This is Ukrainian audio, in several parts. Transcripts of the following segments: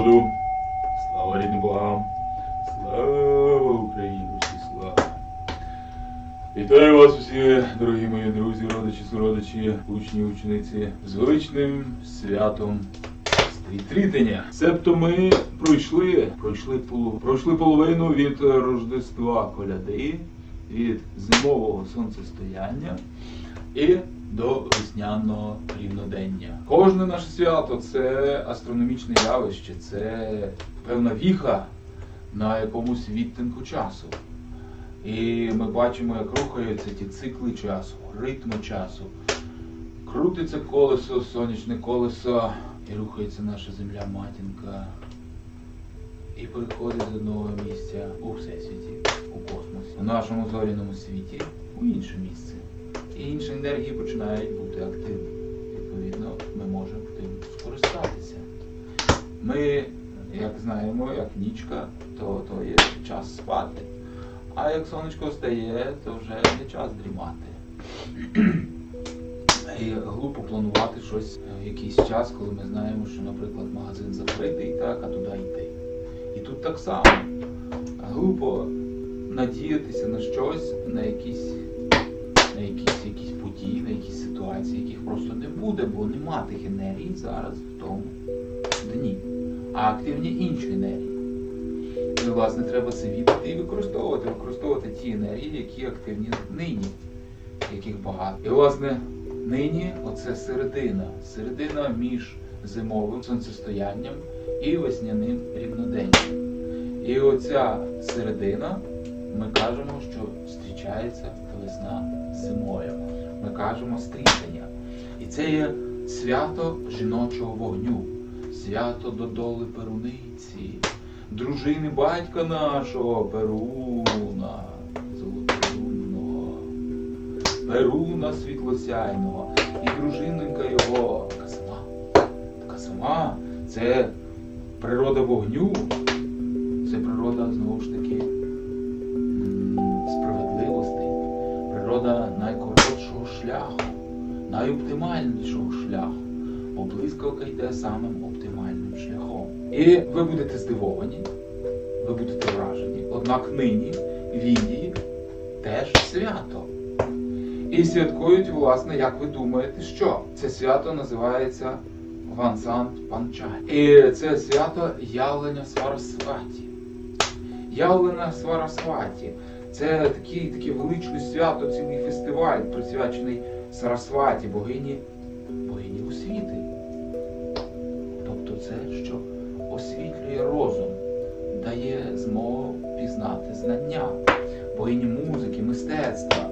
народу! Слава рідним! Слава Україні! Усі слава! Вітаю вас усі, дорогі мої друзі, родичі, суродичі, учні, учениці, з величним святом Стрітрітення. Себто ми пройшли, пройшли, полу- пройшли половину від Рождества коляди, від зимового сонцестояння і до весняного рівнодення. Кожне наше свято це астрономічне явище, це певна віха на якомусь відтинку часу. І ми бачимо, як рухаються ті цикли часу, ритми часу. Крутиться колесо, сонячне колесо, і рухається наша земля матінка. І переходить з одного місця у всесвіті, у космосі, у нашому зоряному світі, у інше місце. Інші енергії починають бути активні. Відповідно, ми можемо тим скористатися. Ми, як знаємо, як нічка, то, то є час спати. А як сонечко встає, то вже не час дрімати. І глупо планувати щось е, якийсь час, коли ми знаємо, що, наприклад, магазин закритий, так, а туди йти. І тут так само. Глупо надіятися на щось, на якісь, на якісь, якісь події, на якісь ситуації, яких просто не буде, бо нема тих енергій зараз в тому дні. А активні інші енергії. І, власне, треба це віддати і використовувати, використовувати ті енергії, які активні нині, яких багато. І, власне, нині оце середина. Середина між зимовим сонцестоянням і весняним рівноденням. І оця середина, ми кажемо, що зустрічається весна зимою. Ми кажемо стрітання. І це є свято жіночого вогню, свято додоли Перуниці, дружини батька нашого Перуна, золотолунного, Перуна світлосяйного, і дружиненька його. Така сама. Це природа вогню, це природа знову ж таки природа найкоротшого шляху, найоптимальнішого шляху. Бо йде самим оптимальним шляхом. І ви будете здивовані, ви будете вражені. Однак нині в Індії теж свято. І святкують, власне, як ви думаєте, що? Це свято називається Вансант Панчай. І це свято явлення Сварасваті. Явлення Сварасваті. Це такі, таке величне свято, цілий фестиваль, присвячений Сарасваті, богині, богині освіти. Тобто це, що освітлює розум, дає змогу пізнати знання, богині музики, мистецтва.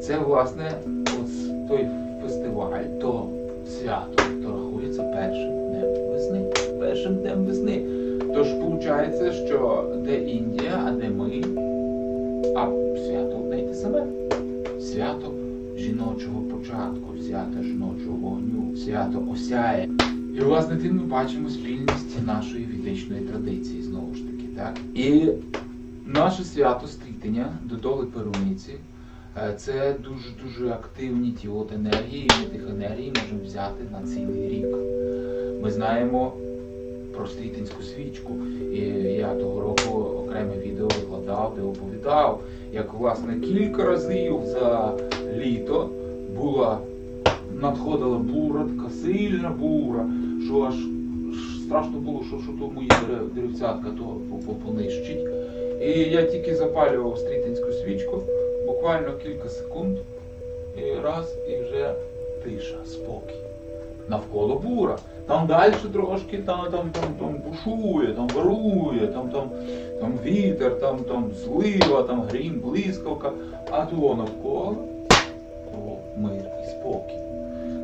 Це, власне, ось той фестиваль, то свято, то рахується першим днем весни. Першим днем весни. Тож виходить, що де Індія, а де ми, а свято одне й те саме. Свято жіночого початку, свято жіночого вогню, свято осяє. І власне тим ми бачимо спільність нашої ведичної традиції, знову ж таки, так? І наше свято стрітення до доли Перуниці. Е, Це дуже дуже активні ті от енергії, ми тих енергій можемо взяти на цілий рік. Ми знаємо про стрітинську свічку. І я того року окреме відео викладав, де оповідав, як власне кілька разів за літо була надходила бура, така сильна бура, що аж страшно було, що, що то мої деревцятка то по- по- понищить. І я тільки запалював стрітинську свічку, буквально кілька секунд, і раз, і вже тиша, спокій. Навколо бура. Там далі трошки там, там, там, там бушує, там вирує, там, там, там вітер, там, там злива, там грім, блискавка, а то навколо то мир і спокій.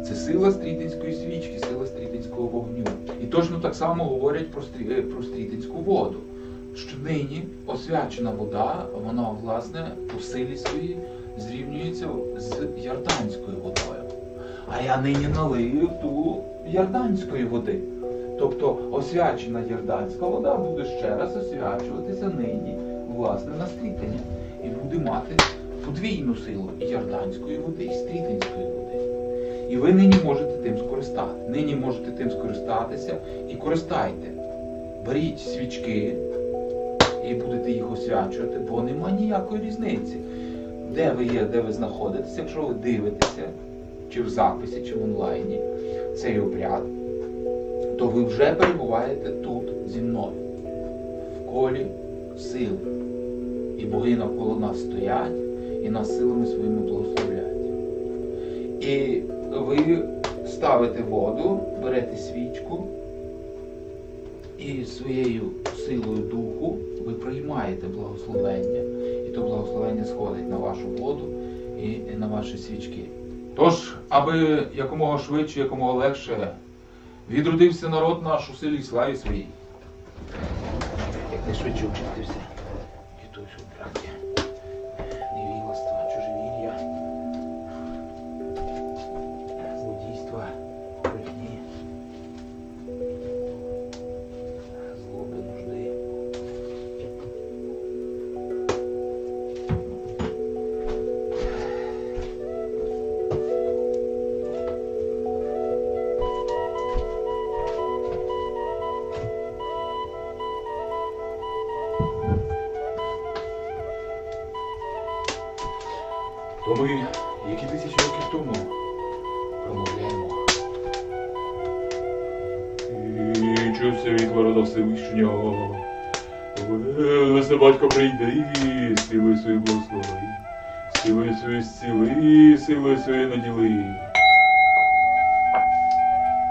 Це сила стрітинської свічки, сила стрітинського вогню. І точно так само говорять про, стрі... е, про стрітинську воду. Що нині освячена вода, вона власне по силі своїй зрівнюється з ярданською водою. А я нині налию ту ярданської води. Тобто освячена ярданська вода буде ще раз освячуватися нині, власне, на стрітення. І буде мати подвійну силу і ярданської води, і стрітинської води. І ви нині можете тим скористати. Нині можете тим скористатися і користайте. Беріть свічки і будете їх освячувати, бо нема ніякої різниці. Де ви є, де ви знаходитеся, якщо ви дивитеся, чи в записі, чи в онлайні цей обряд, то ви вже перебуваєте тут зі мною, в колі сили. І боги навколо нас стоять і нас силами своїми благословляють. І ви ставите воду, берете свічку і своєю силою духу ви приймаєте благословення, і то благословення сходить на вашу воду і на ваші свічки. Тож, аби якомога швидше, якомога легше відродився народ наш у силі і славі своїй. Якнайшвидше очистився То ми, які тисячі років тому, промовляємо. І чувся від ворота Всевишнього. Весе батько прийди, силою свої благослови, силою свою зціли, силою своєї наділи.